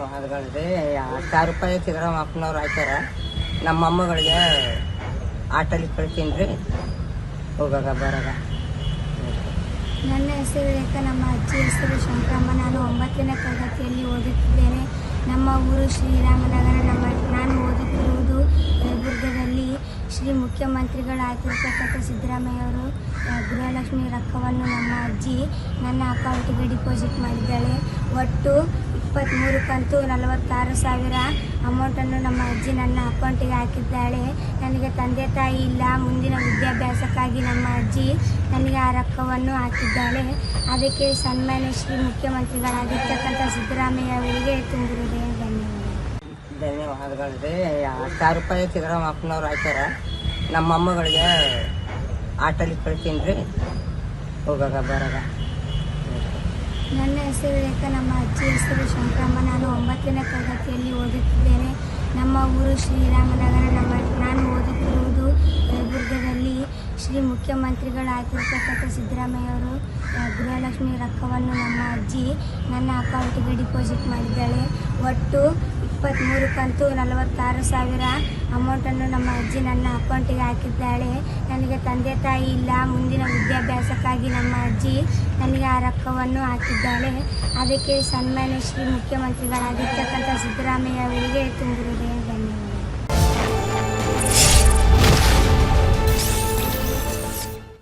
ಧನ್ಯವಾದಗಳು ರೀ ಸಾವಿರ ರೂಪಾಯಿ ಸಿದ್ದರಾಮಪ್ಪನವ್ರು ಹಾಕ್ಯಾರ. ನಮ್ಮ ಅಮ್ಮಗಳಿಗೆ ಆಟೋಲಿ ಕಳ್ತೀನಿ ರೀ ಹೋಗಾಗ ಬರಾಗ. ನನ್ನ ಹೆಸರು ರೇಖಾ, ನಮ್ಮ ಅಜ್ಜಿ ಹೆಸರು ಶಂಕರಮ್ಮ. ನಾನು ಒಂಬತ್ತನೇ ತರಗತಿಯಲ್ಲಿ ಓದುತ್ತಿದ್ದೇನೆ. ನಮ್ಮ ಊರು ಶ್ರೀರಾಮನಗರ, ನಮ್ಮ ಮುಖ್ಯಮಂತ್ರಿಗಳಾಗಿರ್ತಕ್ಕಂಥ ಸಿದ್ದರಾಮಯ್ಯ ಅವರು ಗೃಹಲಕ್ಷ್ಮಿ ರೊಕ್ಕವನ್ನು ನಮ್ಮ ಅಜ್ಜಿ ನನ್ನ ಅಕೌಂಟಿಗೆ ಡಿಪಾಸಿಟ್ ಮಾಡಿದ್ದಾಳೆ. ಒಟ್ಟು ಇಪ್ಪತ್ತ್ಮೂರು ಕಂತು ನಲವತ್ತಾರು ಸಾವಿರ ಅಮೌಂಟನ್ನು ನಮ್ಮ ಅಜ್ಜಿ ನನ್ನ ಅಕೌಂಟಿಗೆ ಹಾಕಿದ್ದಾಳೆ. ನನಗೆ ತಂದೆ ತಾಯಿ ಇಲ್ಲ. ಮುಂದಿನ ವಿದ್ಯಾಭ್ಯಾಸಕ್ಕಾಗಿ ನಮ್ಮ ಅಜ್ಜಿ ನನಗೆ ಆ ರೊಕ್ಕವನ್ನು ಹಾಕಿದ್ದಾಳೆ. ಅದಕ್ಕೆ ಸನ್ಮಾನ್ಯ ಶ್ರೀ ಮುಖ್ಯಮಂತ್ರಿಗಳಾಗಿರ್ತಕ್ಕಂಥ ಸಿದ್ದರಾಮಯ್ಯ ಅವರಿಗೆ ತುಂಬಿರುವುದೇ ಧನ್ಯವಾದ. ಧನ್ಯವಾದಗಳು. ರೀ ರೂಪಾಯಿ ರೂಪಾಯಿ ಸಿದ್ದರಾಮಪ್ಪನವ್ರು ಹಾಕ್ಯಾರ ನಮ್ಮ ಅಮ್ಮಗಳಿಗೆ ಆಟೋಲಿ ಕಳ್ತೀನಿ ರೀ ಹೋಗಾಗ ಬರಾಗ ನನ್ನ ಹೆಸರು ರೇಖಾ, ನಮ್ಮ ಅಜ್ಜಿ ಹೆಸರು ಶಂಕರಮ್ಮ. ನಾನು ಒಂಬತ್ತನೇ ತರಗತಿಯಲ್ಲಿ ಓದುತ್ತಿದ್ದೇನೆ. ನಮ್ಮ ಊರು ಶ್ರೀರಾಮನಗರ, ನಮ್ಮ ಮುಖ್ಯಮಂತ್ರಿಗಳಾಗಿರ್ತಕ್ಕಂಥ ಸಿದ್ದರಾಮಯ್ಯ ಅವರು ಗೃಹಲಕ್ಷ್ಮಿ ರೊಕ್ಕವನ್ನು ನಮ್ಮ ಅಜ್ಜಿ ನನ್ನ ಅಕೌಂಟಿಗೆ ಡಿಪಾಸಿಟ್ ಮಾಡಿದ್ದಾಳೆ. ಒಟ್ಟು ಇಪ್ಪತ್ತ್ಮೂರು ಕಂತು ನಲವತ್ತಾರು ಸಾವಿರ ಅಮೌಂಟನ್ನು ನಮ್ಮ ಅಜ್ಜಿ ನನ್ನ ಅಕೌಂಟಿಗೆ ಹಾಕಿದ್ದಾಳೆ. ನನಗೆ ತಂದೆ ತಾಯಿ ಇಲ್ಲ. ಮುಂದಿನ ವಿದ್ಯಾಭ್ಯಾಸಕ್ಕಾಗಿ ನಮ್ಮ ಅಜ್ಜಿ ನನಗೆ ಆ ರೊಕ್ಕವನ್ನು ಹಾಕಿದ್ದಾಳೆ. ಅದಕ್ಕೆ ಸನ್ಮಾನ್ಯ ಶ್ರೀ ಮುಖ್ಯಮಂತ್ರಿಗಳಾಗಿರ್ತಕ್ಕಂಥ ಸಿದ್ದರಾಮಯ್ಯ ಅವರಿಗೆ ತುಂಬಿರುವುದೇ